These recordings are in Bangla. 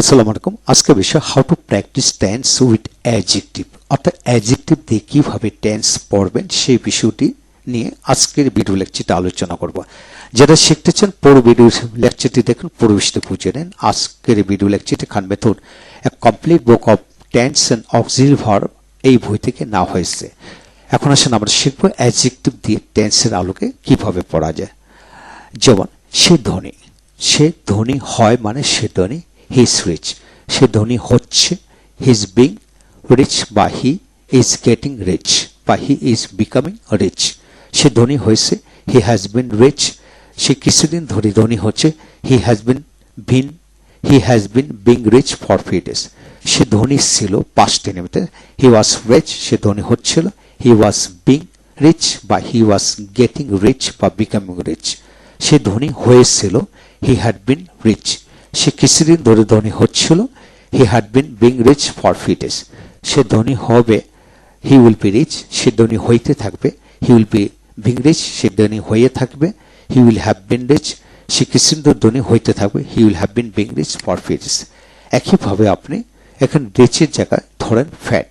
আসসালামু আলাইকুম। আজকে বিষয় how to practise tense with adjective অর্থাৎ অ্যাডজেক্টিভ দিয়ে কীভাবে টেন্স পড়বেন সেই বিষয়টি নিয়ে আজকের ভিডিও লেকচারটা আলোচনা করব। যারা শিখতে চান পুরো ভিডিও লেকচারটি দেখুন পুরো বিষয়টি বুঝে নেন। আজকের ভিডিও লেকচারটি Khan method a complete book of tense and auxiliary verb এই বই থেকে না হয়েছে। এখন আসেন আমরা শিখব অ্যাডজেক্টিভ দিয়ে টেন্সের আলোকে কীভাবে পড়া যায়। যেমন, সে ধনী। সে ধনী হয় মানে সে ধনী। হি ইজ রিচ সে ধনী হচ্ছে হি ইজ বিং রিচ বা হি ইজ গেটিং রিচ বা হি ইজ বিকামিং রিচ সে ধনী হয়েছে হি হ্যাজ বিন রিচ সে কিছুদিন ধরে ধনী হচ্ছে he has been been he has been being rich for few days সে ধনী ছিল পাস্ট নিমিত্তে হি ওয়াজ রিচ সে ধনী হচ্ছিল হি ওয়াজ বিং রিচ বা হি ওয়াজ গেটিং রিচ বা বিকামিং রিচ সে ধনী হয়েছিল হি হ্যাড বিন রিচ সে কিছুদিন ধরে ধনী হচ্ছিল। He had been being rich for few days সে ধনী হবে হি উইল বি রিচ সে ধনী হইতে থাকবে। He will be being rich সে ধনী হয়ে থাকবে। He will have been rich সে কিছুদিন ধরে ধনী হইতে থাকবে। He will have been being rich for few days একইভাবে আপনি এখন রিচের জায়গায় ধরেন ফ্যাট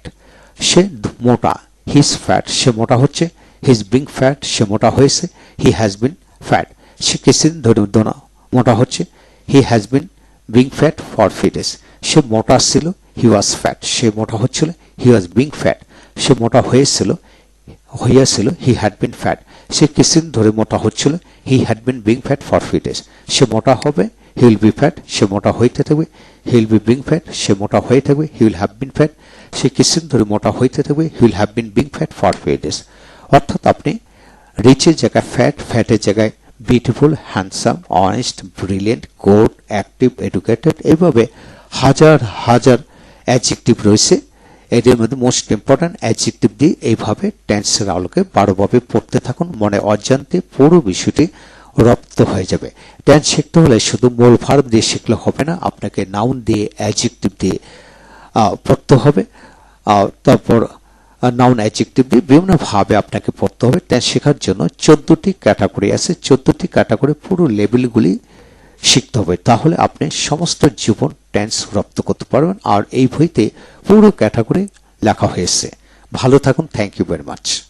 সে মোটা হিজ ফ্যাট সে মোটা হচ্ছে। হিজ বিং ফ্যাট সে মোটা হয়েছে। হি হ্যাজ বিন ফ্যাট সে কিছুদিন ধরে মোটা হচ্ছে। He has been being fat for few days সে মোটা ছিল হি ওয়াজ ফ্যাট সে মোটা হচ্ছিল হি ওয়াজ বিং ফ্যাট সে মোটা হয়েছিল হইয়াছিল হি হ্যাড বিন ফ্যাট সে কিছুদিন ধরে মোটা হচ্ছিল he had been being fat for few days সে মোটা হবে হি উইল বি ফ্যাট সে মোটা হইতে থাকবে he will be being fat সে মোটা হয়ে থাকবে he will have been fat সে কিছুদিন ধরে মোটা হইতে থাকবে he will have been being fat for few days অর্থাৎ আপনি রিচের জায়গায় ফ্যাট ফ্যাটের জায়গায় beautiful handsome honest brilliant good active educated এইভাবে হাজার হাজার অ্যাডজেক্টিভ রয়েছে। এদের মধ্যে মোস্ট ইম্পর্ট্যান্ট অ্যাডজেক্টিভ দিয়ে এইভাবে টেন্সের আলোকে বারোভাবে পড়তে থাকুন। মনে অজান্তে পুরো বিষয়টি রপ্ত হয়ে যাবে। টেন্স শিখতে হলে শুধু মূল ভার্ব দিয়ে শিখলে হবে না, আপনাকে নাউন দিয়ে অ্যাডজেক্টিভ দিয়ে পড়তে হবে। তারপর নাউন অ্যাডজেক্টিভ দিয়ে বিভিন্নভাবে আপনাকে পড়তে হবে। তা শেখার জন্য চোদ্দটি ক্যাটাগরি আছে। চোদ্দটি ক্যাটাগরি পুরো লেভেলগুলি শিখতে হবে। তাহলে আপনি সমস্ত জীবন টেন্স রপ্ত করতে পারবেন। আর এই বইতে পুরো ক্যাটাগরি লেখা হয়েছে। ভালো থাকুন। Thank you very much